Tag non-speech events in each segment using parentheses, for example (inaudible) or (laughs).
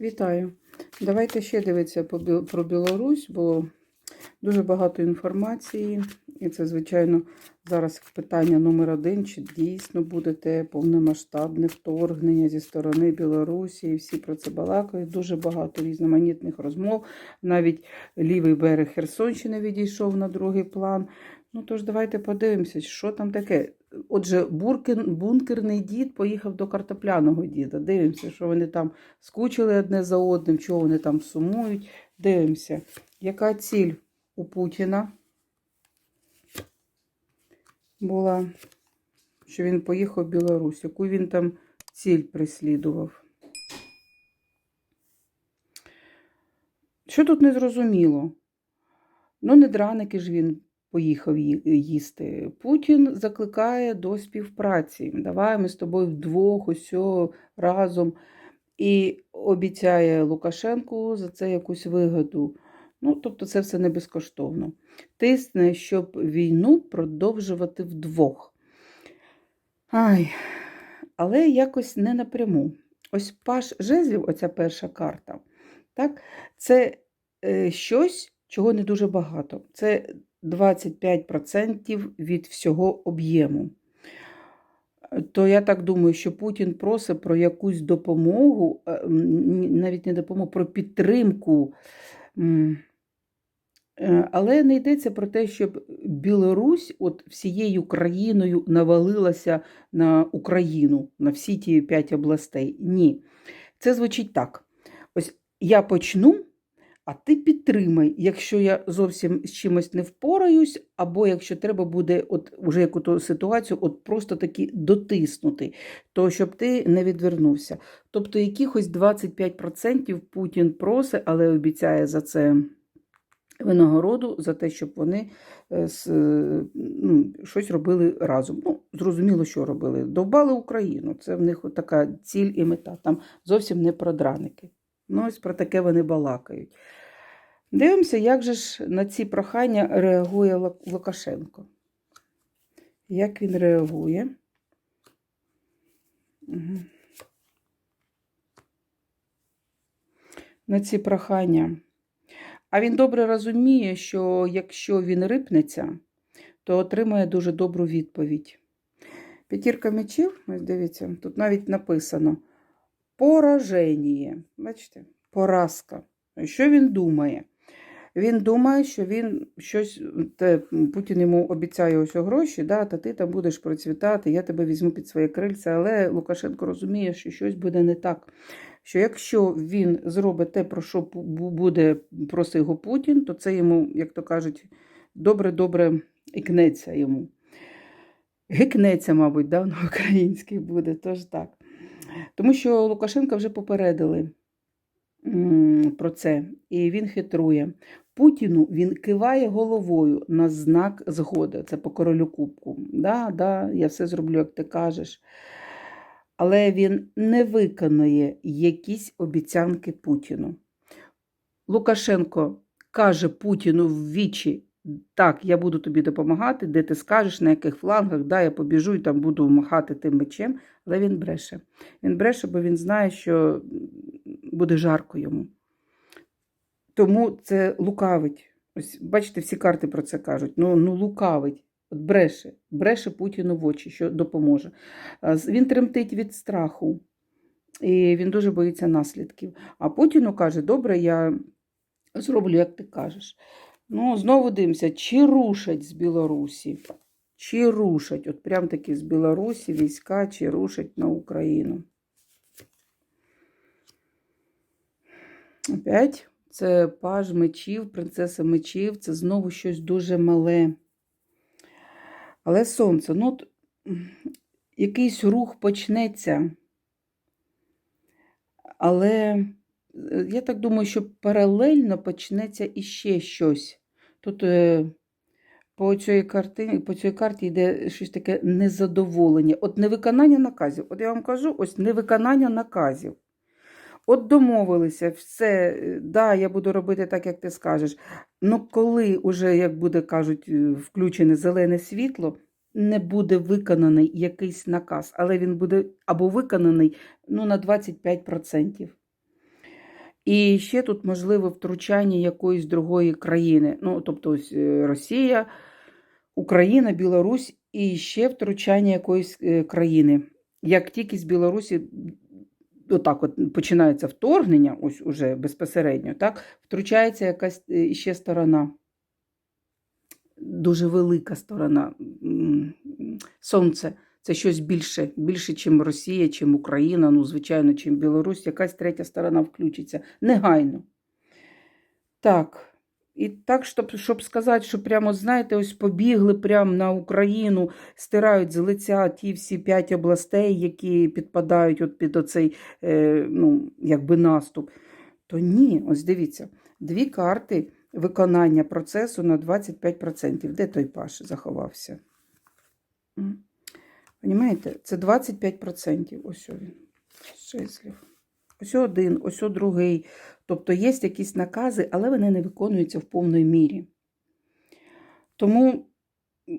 Вітаю. Давайте ще дивитися про Білорусь, бо дуже багато інформації. І це, звичайно, зараз питання номер один: чи дійсно буде те повномасштабне вторгнення зі сторони Білорусі. І всі про це балакають. Дуже багато різноманітних розмов. Навіть лівий берег Херсонщини відійшов на другий план. Ну тож давайте подивимося, що там таке. Отже, буркін, бункерний дід поїхав до картопляного діда. Дивимося, що вони там скучили одне за одним, чого вони там сумують. Дивимося, яка ціль у Путіна була, що він поїхав в Білорусь, яку він там ціль прислідував. Що тут не зрозуміло? Ну, не драники ж він поїхав їсти. Путін закликає до співпраці. Давай ми з тобою вдвох, усьо разом. І обіцяє Лукашенку за це якусь вигоду. Ну, тобто, це все не безкоштовно. Тисне, щоб війну продовжувати вдвох. Ай, але якось не напряму. Ось паш жезлів, оця перша карта, так, це е, щось, чого не дуже багато. Це 25% від всього об'єму. То я так думаю, що Путін просить про якусь допомогу, е, навіть не допомогу, про підтримку. Е, Але не йдеться про те, щоб Білорусь от всією країною навалилася на Україну, на всі ті п'ять областей. Ні. Це звучить так: ось я почну, а ти підтримай, якщо я зовсім з чимось не впораюсь, або якщо треба буде, от уже яку-то ситуацію, от просто таки дотиснути, то щоб ти не відвернувся. Тобто якихось 25% Путін просить, але обіцяє за це винагороду за те, щоб вони е, е, ну, щось робили разом. Ну, зрозуміло, що робили. Довбали Україну. Це в них така ціль і мета. Там зовсім не про драники. Ну, ось про таке вони балакають. Дивимося, як же ж на ці прохання реагує Лукашенко. Як він реагує? Угу. На ці прохання. А він добре розуміє, що якщо він рипнеться, то отримає дуже добру відповідь. П'ятірка мечів, ось дивіться, тут навіть написано пораження. Бачите, поразка. Що він думає? Він думає, що він щось, те, Путін йому обіцяє ось гроші, да, та ти там будеш процвітати, я тебе візьму під своє крильце, але Лукашенко розуміє, що щось буде не так. Що якщо він зробить те, про що буде просить його Путін, то це йому, як то кажуть, добре-добре ікнеться йому. Гикнеться, мабуть, да, на (laughs) українській буде, тож так. Тому що Лукашенка вже попередили про це, і він хитрує. Путіну він киває головою на знак згоди. Це по королю кубку. Да, да, я все зроблю, як ти кажеш. Але він не виконує якісь обіцянки Путіну. Лукашенко каже Путіну в вічі: так, я буду тобі допомагати, де ти скажеш, на яких флангах, да, я побіжу і там буду махати тим мечем, але він бреше. Він бреше, бо він знає, що буде жарко йому. Тому це лукавить. Ось бачите, всі карти про це кажуть. Ну, ну лукавить. От бреше, бреше Путіну в очі, що допоможе. Він тремтить від страху, і він дуже боїться наслідків. А Путіну каже: добре, я зроблю, як ти кажеш. Ну, знову дивимося, чи рушать з Білорусі, чи рушать, от прям таки з Білорусі війська, чи рушать на Україну. Опять це паж мечів, принцеса мечів, це знову щось дуже мале. Але сонце, ну, от, якийсь рух почнеться. Але я так думаю, що паралельно почнеться іще щось. Тут е, по цій картині, по цій карті йде щось таке незадоволення. От невиконання наказів. От я вам кажу, ось невиконання наказів. От домовилися, все, е, да, я буду робити так, як ти скажеш. Ну, коли уже, як буде кажуть, е, включене зелене світло, не буде виконаний якийсь наказ, але він буде або виконаний ну, на 25%. І ще тут можливе втручання якоїсь другої країни. Ну, тобто ось е, Росія, Україна, Білорусь і ще втручання якоїсь е, країни. Як тільки з Білорусі отак от починається вторгнення, ось уже безпосередньо, так, втручається якась е, ще сторона. Дуже велика сторона. Сонце це щось більше, більше, ніж Росія, чим Україна, ну, звичайно, чим Білорусь, якась третя сторона включиться. Негайно. Так. І так, щоб, щоб сказати, що прямо, знаєте, ось побігли прямо на Україну, стирають з лиця ті всі п'ять областей, які підпадають от під оцей е, ну, якби наступ. То ні, ось дивіться, дві карти виконання процесу на 25%. Де той паш заховався? Понімаєте? Це 25%. Ось він. Шеслів. Ось один, ось другий. Тобто є якісь накази, але вони не виконуються в повної мірі. Тому,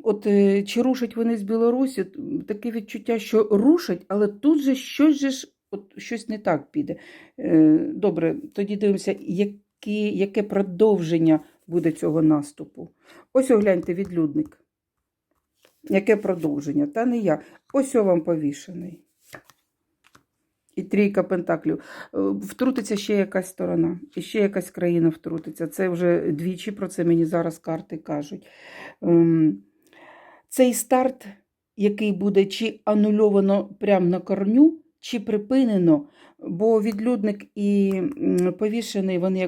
от е, чи рушать вони з Білорусі, таке відчуття, що рушать, але тут же щось же ж, от щось не так піде. Е, Добре, тоді дивимося, які, яке продовження буде цього наступу. Ось огляньте відлюдник. Яке продовження? Та не я. Ось вам повішений. І трійка пентаклів. Е, Втрутиться ще якась сторона, і ще якась країна втрутиться. Це вже двічі про це мені зараз карти кажуть. Ем, Цей старт, який буде чи анульовано прямо на корню, чи припинено, бо відлюдник і повішений, вони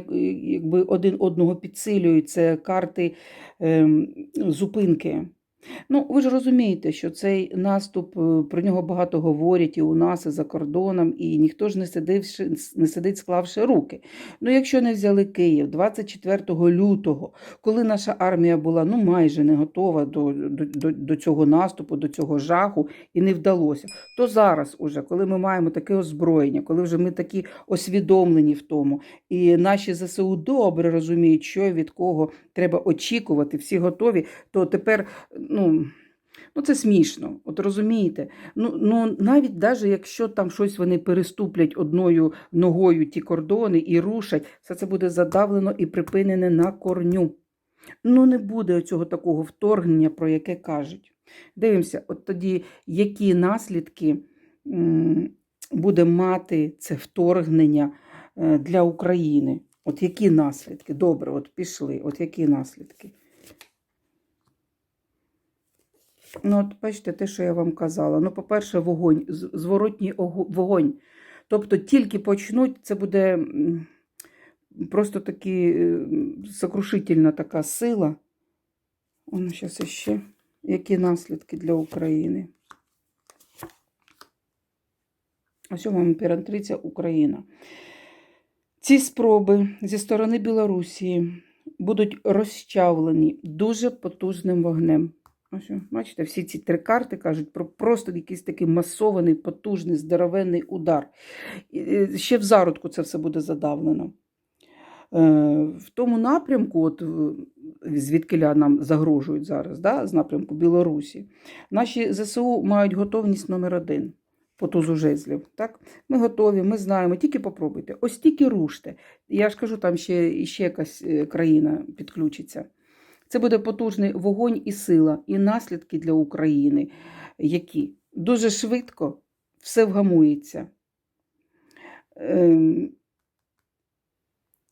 якби один одного підсилюють. Це карти ем, зупинки. Ну, ви ж розумієте, що цей наступ, е, про нього багато говорять і у нас, і за кордоном, і ніхто ж не сидить, не сидить склавши руки. Ну, якщо не взяли Київ 24 лютого, коли наша армія була ну, майже не готова до, до, до, до цього наступу, до цього жаху, і не вдалося, то зараз, уже, коли ми маємо таке озброєння, коли вже ми такі освідомлені в тому, і наші ЗСУ добре розуміють, що від кого треба очікувати, всі готові, то тепер ну, ну це смішно. От розумієте? Ну, ну навіть даже якщо там щось вони переступлять одною ногою ті кордони і рушать, все це буде задавлено і припинене на корню. Ну, не буде цього такого вторгнення, про яке кажуть. Дивимося, от тоді, які наслідки буде мати це вторгнення е, для України. От які наслідки? Добре, от пішли. От які наслідки? Ну, от бачите, те, що я вам казала. Ну, по-перше, вогонь, зворотній вогонь. Тобто тільки почнуть, це буде просто таки е, сокрушительна така сила. Воно зараз іще. Які наслідки для України? Ось вам імператриця Україна. Ці спроби зі сторони Білорусі будуть розчавлені дуже потужним вогнем. Ось, бачите, всі ці три карти кажуть про просто якийсь такий масований, потужний, здоровенний удар. І, е, Ще в зародку це все буде задавлено. Е, В тому напрямку, от звідкиля нам загрожують зараз, да, з напрямку Білорусі, наші ЗСУ мають готовність номер один по тузу жезлів. Так? Ми готові, ми знаємо, тільки попробуйте. Ось тільки руште. Я ж кажу, там ще, ще якась е, країна підключиться. Це буде потужний вогонь і сила, і наслідки для України, які дуже швидко все вгамується. Ем,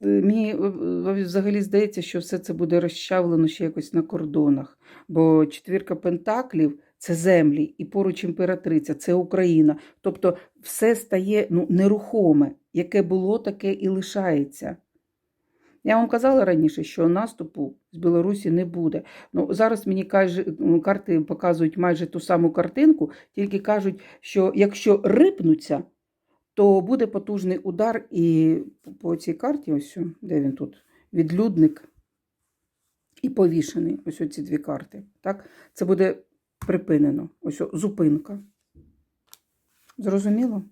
е, Мені е, е, взагалі здається, що все це буде розчавлено ще якось на кордонах, бо четвірка пентаклів це землі, і поруч імператриця, це Україна. Тобто все стає ну, нерухоме, яке було, таке і лишається. Я вам казала раніше, що наступу з Білорусі не буде. Ну, зараз мені каже, карти показують майже ту саму картинку, тільки кажуть, що якщо рипнуться, то буде потужний удар, і по цій карті, ось де він тут, відлюдник і повішений. Ось ці дві карти. Так? Це буде припинено. Ось зупинка. Зрозуміло?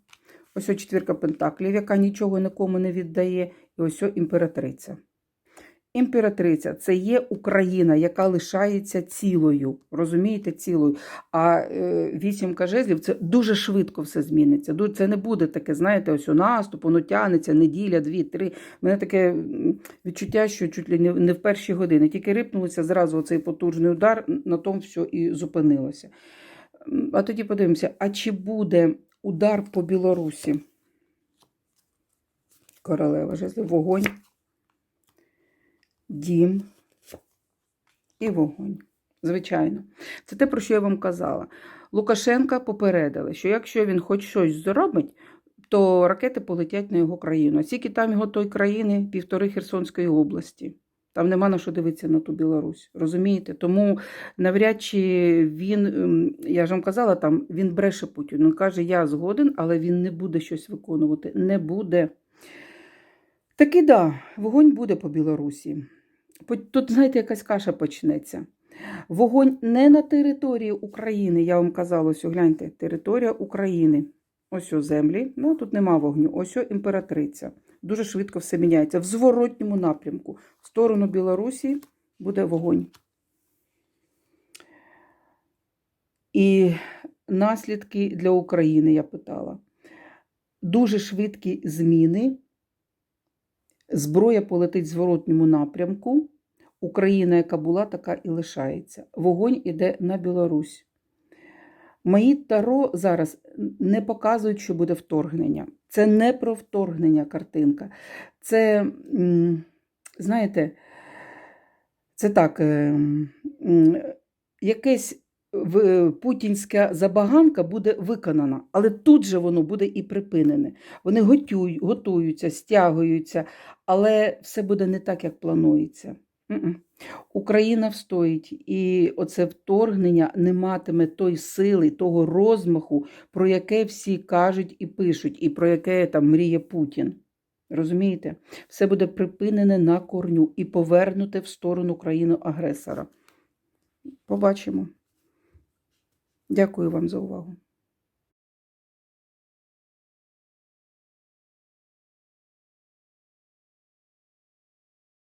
Ось четвірка пентаклів, яка нічого нікому не віддає, і ось імператриця. імператриця це є Україна, яка лишається цілою. Розумієте, цілою. А е, вісімка жезлів це дуже швидко все зміниться. Це не буде таке, знаєте, ось у наступ, воно тягнеться неділя, дві, три. Мене таке відчуття, що чуть ли не, в перші години. Тільки рипнулося зразу оцей потужний удар, на тому все і зупинилося. А тоді подивимося, а чи буде удар по Білорусі? Королева жезлів, вогонь, дім і вогонь. Звичайно. Це те, про що я вам казала. Лукашенка попередили, що якщо він хоч щось зробить, то ракети полетять на його країну. А скільки там його той країни, півтори Херсонської області. Там нема на що дивитися на ту Білорусь. Розумієте? Тому навряд чи він, ем, я ж вам казала, там він бреше Путіну. Він каже, я згоден, але він не буде щось виконувати. Не буде. Таки да, вогонь буде по Білорусі. Тут, знаєте, якась каша почнеться. Вогонь не на території України, я вам казала, ось гляньте, територія України. Ось о землі, ну тут нема вогню, ось імператриця. Дуже швидко все міняється. В зворотньому напрямку. В сторону Білорусі буде вогонь. І наслідки для України, я питала. Дуже швидкі зміни. Зброя полетить в зворотньому напрямку. Україна, яка була, така і лишається. Вогонь іде на Білорусь. Мої таро зараз не показують, що буде вторгнення. Це не про вторгнення картинка. Це, знаєте, це так, е, якесь путінська забаганка буде виконана, але тут же воно буде і припинене. Вони готують, готуються, стягуються, але все буде не так, як планується. Україна встоїть, і оце вторгнення не матиме той сили, того розмаху, про яке всі кажуть і пишуть, і про яке там мріє Путін. Розумієте? Все буде припинене на корню і повернуте в сторону країни-агресора. Побачимо. Дякую вам за увагу.